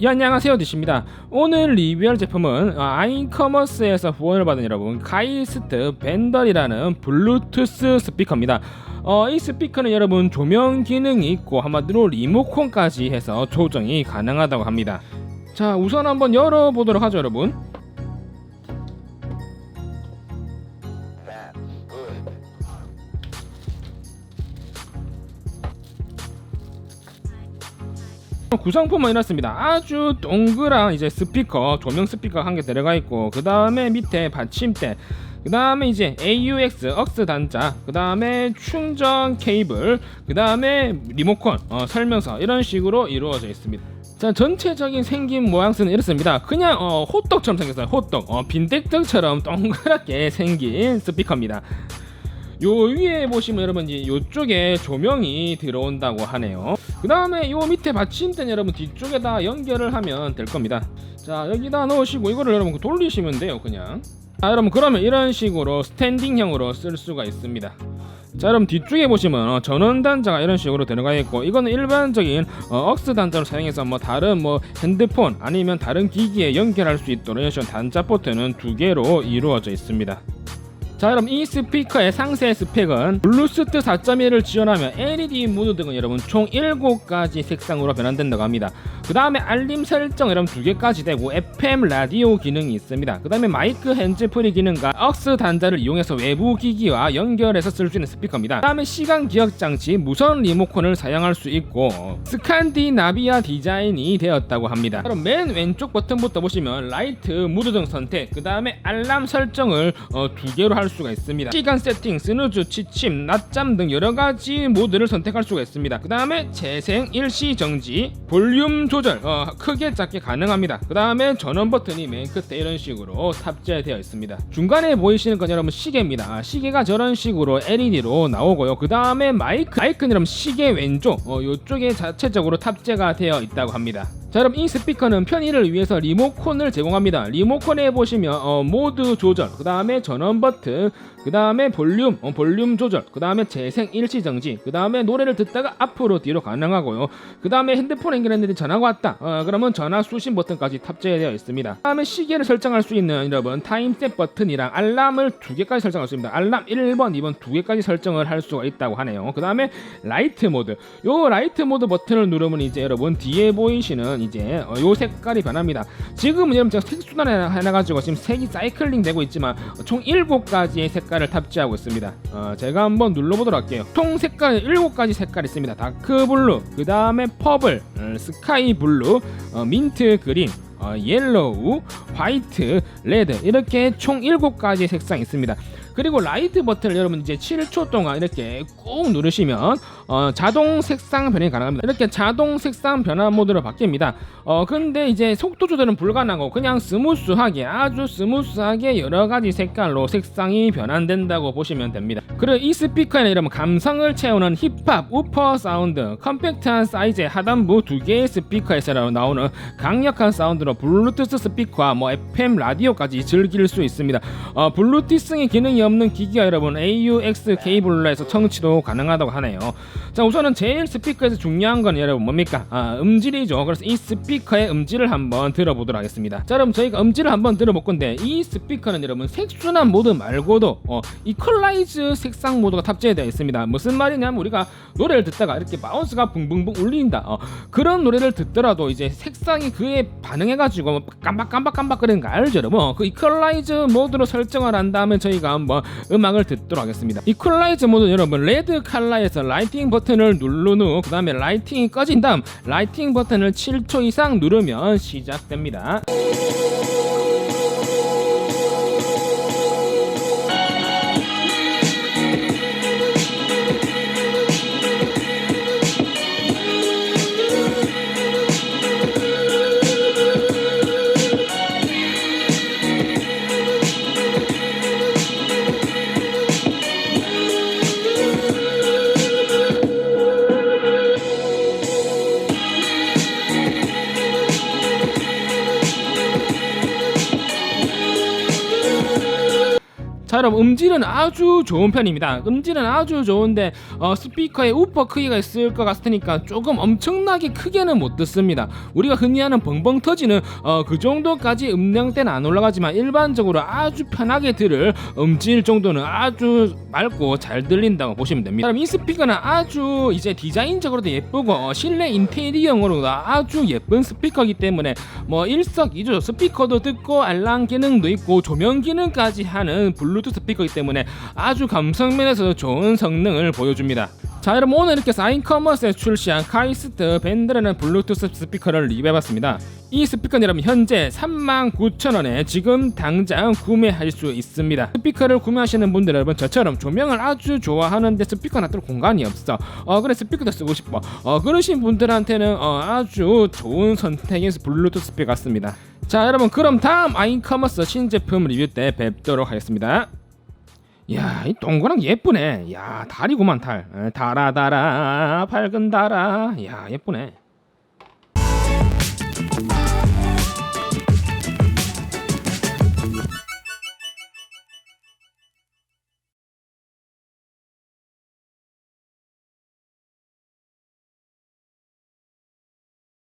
예, 안녕하세요. 디시입니다. 오늘 리뷰할 제품은 어, 아이커머스에서 후원을 받은 여러분 카이스트 벤더이라는 블루투스 스피커입니다. 어, 이 스피커는 여러분 조명 기능이 있고 한마디로 리모컨까지 해서 조정이 가능하다고 합니다. 자 우선 한번 열어보도록 하죠 여러분 구성품은 이렇습니다. 아주 동그란 이제 스피커, 조명 스피커 한 개 들어가 있고 그 다음에 밑에 받침대, 그 다음에 이제 AUX 억스 단자, 그 다음에 충전 케이블, 그 다음에 리모컨, 어, 설명서 이런 식으로 이루어져 있습니다. 자 전체적인 생긴 모양새는 이렇습니다. 그냥 어, 호떡처럼 생겼어요. 호떡, 어, 빈대떡처럼 동그랗게 생긴 스피커입니다. 요 위에 보시면 여러분 이제 요쪽에 조명이 들어온다고 하네요. 그 다음에 요 밑에 받침대는 여러분 뒤쪽에다 연결을 하면 될 겁니다. 자 여기다 넣으시고 이거를 여러분 돌리시면 돼요 그냥. 자 여러분 그러면 이런 식으로 스탠딩형으로 쓸 수가 있습니다. 자 여러분 뒤쪽에 보시면 어, 전원 단자가 이런 식으로 들어가 있고 이거는 일반적인 어, 억스 단자를 사용해서 뭐 다른 뭐 핸드폰 아니면 다른 기기에 연결할 수 있도록 이런 단자 포트는 두 개로 이루어져 있습니다. 자 여러분 이 스피커의 상세 스펙은 블루투스 4.1을 지원하며 LED 모드 등은 여러분 총 7가지 색상으로 변환된다고 합니다. 그 다음에 알림 설정 여러분 두 개까지 되고 FM 라디오 기능이 있습니다. 그 다음에 마이크 핸즈 프리 기능과 억스 단자를 이용해서 외부 기기와 연결해서 쓸 수 있는 스피커입니다. 그 다음에 시간 기억 장치, 무선 리모컨을 사용할 수 있고 스칸디나비아 디자인이 되었다고 합니다. 그럼 맨 왼쪽 버튼부터 보시면 라이트, 무드 등 선택, 그 다음에 알람 설정을 어, 두 개로 할 수가 있습니다. 시간 세팅, 스누즈, 취침, 낮잠 등 여러 가지 모드를 선택할 수가 있습니다. 그 다음에 재생, 일시 정지, 볼륨 조절, 어, 크게 작게 가능합니다. 그 다음에 전원 버튼이 맨 끝에 이런 식으로 탑재되어 있습니다. 중간에 보이시는 건 여러분 시계입니다. 아, 시계가 저런 식으로 LED로 나오고요. 그 다음에 마이크, 마이크는 여러분 시계 왼쪽, 어, 이쪽에 자체적으로 탑재가 되어 있다고 합니다. 자 여러분 이 스피커는 편의를 위해서 리모컨을 제공합니다. 리모컨에 보시면 어, 모드 조절 그 다음에 전원 버튼 그 다음에 볼륨 어, 볼륨 조절 그 다음에 재생 일시 정지 그 다음에 노래를 듣다가 앞으로 뒤로 가능하고요. 그 다음에 핸드폰 연결했는데 전화가 왔다. 어, 그러면 전화 수신 버튼까지 탑재되어 있습니다. 그 다음에 시계를 설정할 수 있는 여러분 타임셋 버튼이랑 알람을 두 개까지 설정할 수 있습니다. 알람 1번 2번 두 개까지 설정을 할 수가 있다고 하네요. 그 다음에 라이트 모드. 요 라이트 모드 버튼을 누르면 이제 여러분 뒤에 보이시는 이제 어, 요 색깔이 변합니다. 지금은 여러분 제가 색순환 해놔가지고 지금 색이 사이클링 되고 있지만 어, 총 7가지의 색깔을 탑재하고 있습니다. 어, 제가 한번 눌러보도록 할게요. 총 색깔 7가지 색깔이 있습니다. 다크 블루, 그 다음에 퍼블, 어, 스카이 블루, 어, 민트 그린, 어, 옐로우, 화이트, 레드 이렇게 총 7가지 색상이 있습니다. 그리고 라이트 버튼을 여러분 이제 7초 동안 이렇게 꾹 누르시면 어, 자동 색상 변환이 가능합니다. 이렇게 자동 색상 변환 모드로 바뀝니다. 어 근데 이제 속도 조절은 불가능하고 그냥 스무스하게 아주 스무스하게 여러 가지 색깔로 색상이 변환된다고 보시면 됩니다. 그리고 이 스피커에는 여러분 감성을 채우는 힙합, 우퍼 사운드, 컴팩트한 사이즈의 하단부 두 개의 스피커에서 나오는 강력한 사운드로 블루투스 스피커와 뭐 FM 라디오까지 즐길 수 있습니다. 어, 블루투스의 기능이 없는 기기가 여러분 AUX 케이블로 해서 청취도 가능하다고 하네요. 자 우선은 제일 스피커에서 중요한 건 여러분 뭡니까? 아, 음질이죠. 그래서 이 스피커의 음질을 한번 들어보도록 하겠습니다. 자 여러분 저희가 음질을 한번 들어볼 건데 이 스피커는 여러분 색순환 모드 말고도 어, 이퀄라이즈 색상 모드가 탑재되어 있습니다. 무슨 말이냐면 우리가 노래를 듣다가 이렇게 마우스가 붕붕붕 울린다. 어, 그런 노래를 듣더라도 이제 색상이 그에 반응해가지고 깜박깜박깜박거리는 거 알죠 여러분? 어, 그 이퀄라이즈 모드로 설정을 한 다음에 저희가 한번 음악을 듣도록 하겠습니다. 이퀄라이즈 모드 여러분 레드 칼라에서 라이팅 버튼을 누른 후 그 다음에 라이팅이 꺼진 다음 라이팅 버튼을 7초 이상 누르면 시작됩니다. 자 여러분 음질은 아주 좋은 편입니다. 음질은 아주 좋은데 어, 스피커에 우퍼 크기가 있을 것 같으니까 조금 엄청나게 크게는 못 듣습니다. 우리가 흔히 하는 벙벙 터지는 어, 그 정도까지 음량대는 안 올라가지만 일반적으로 아주 편하게 들을 음질 정도는 아주 맑고 잘 들린다고 보시면 됩니다. 그럼 이 스피커는 아주 이제 디자인적으로도 예쁘고 어, 실내 인테리어용으로도 아주 예쁜 스피커이기 때문에 뭐 일석이조 스피커도 듣고 알람 기능도 있고 조명 기능까지 하는 블루 투스 스피커이기 때문에 아주 감성 면에서 좋은 성능을 보여줍니다. 자 여러분 오늘 이렇게 사인커머스에 출시한 카이스트 밴드라는 블루투스 스피커를 리뷰해봤습니다. 이 스피커는 여러분 현재 39,000원에 지금 당장 구매할 수 있습니다. 스피커를 구매하시는 분들 여러분 저처럼 조명을 아주 좋아하는데 스피커 놔둘 공간이 없어. 어 그래 스피커도 쓰고 싶어. 어 그러신 분들한테는 어, 아주 좋은 선택인 블루투스 스피커 같습니다. 자 여러분 그럼 다음 아이커머스 신제품 리뷰 때 뵙도록 하겠습니다. 야, 이 동그랑 예쁘네. 야, 달이구만 달. 에, 달아 달아 밝은 달아. 야, 예쁘네.